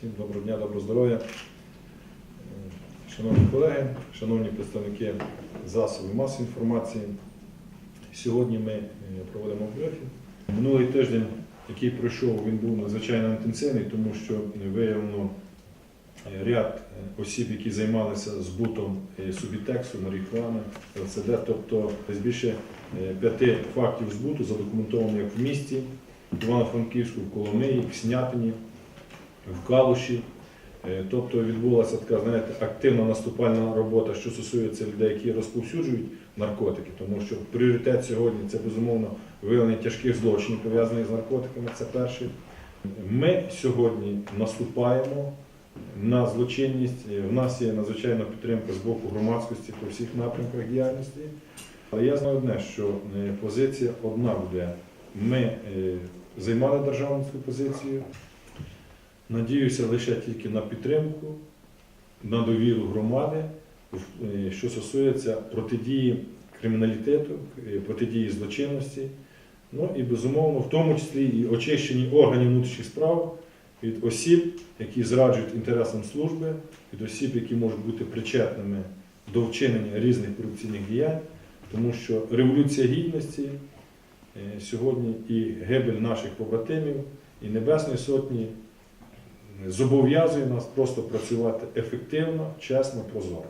Всім доброго дня, доброго здоров'я. Шановні колеги, шановні представники засобів масової інформації. Сьогодні ми е, проводимо брифінг. Минулий тиждень, який пройшов, він був надзвичайно інтенсивний, тому що виявлено е, ряд е, осіб, які займалися збутом субітексу, марихуани, ЛСД, тобто більше п'яти фактів збуту задокументовано як в місті, в Івано-Франківську, в Коломиї, в Снятині, в Калуші. Е, Тобто відбулася така, знаєте, активна наступальна робота, що стосується людей, які розповсюджують наркотики, тому що пріоритет сьогодні це безумовно виявлення тяжких злочинів, пов'язаних з наркотиками. Це перший. Ми сьогодні наступаємо на злочинність. Е, В нас є надзвичайна підтримка з боку громадськості по всіх напрямках діяльності. Але я знаю одне, що е, позиція одна буде. Ми займали державницьку позицію. Надіюся лише тільки на підтримку, на довіру громади, е, що стосується протидії криміналітету, е, протидії злочинності. Ну і безумовно, в тому числі і очищені органів внутрішніх справ від осіб, які зраджують інтересам служби, від осіб, які можуть бути причетними до вчинення різних корупційних діянь, тому що революція гідності е, сьогодні і гибель наших побратимів, і Небесної Сотні зобов'язує нас просто працювати ефективно, чесно, прозоро.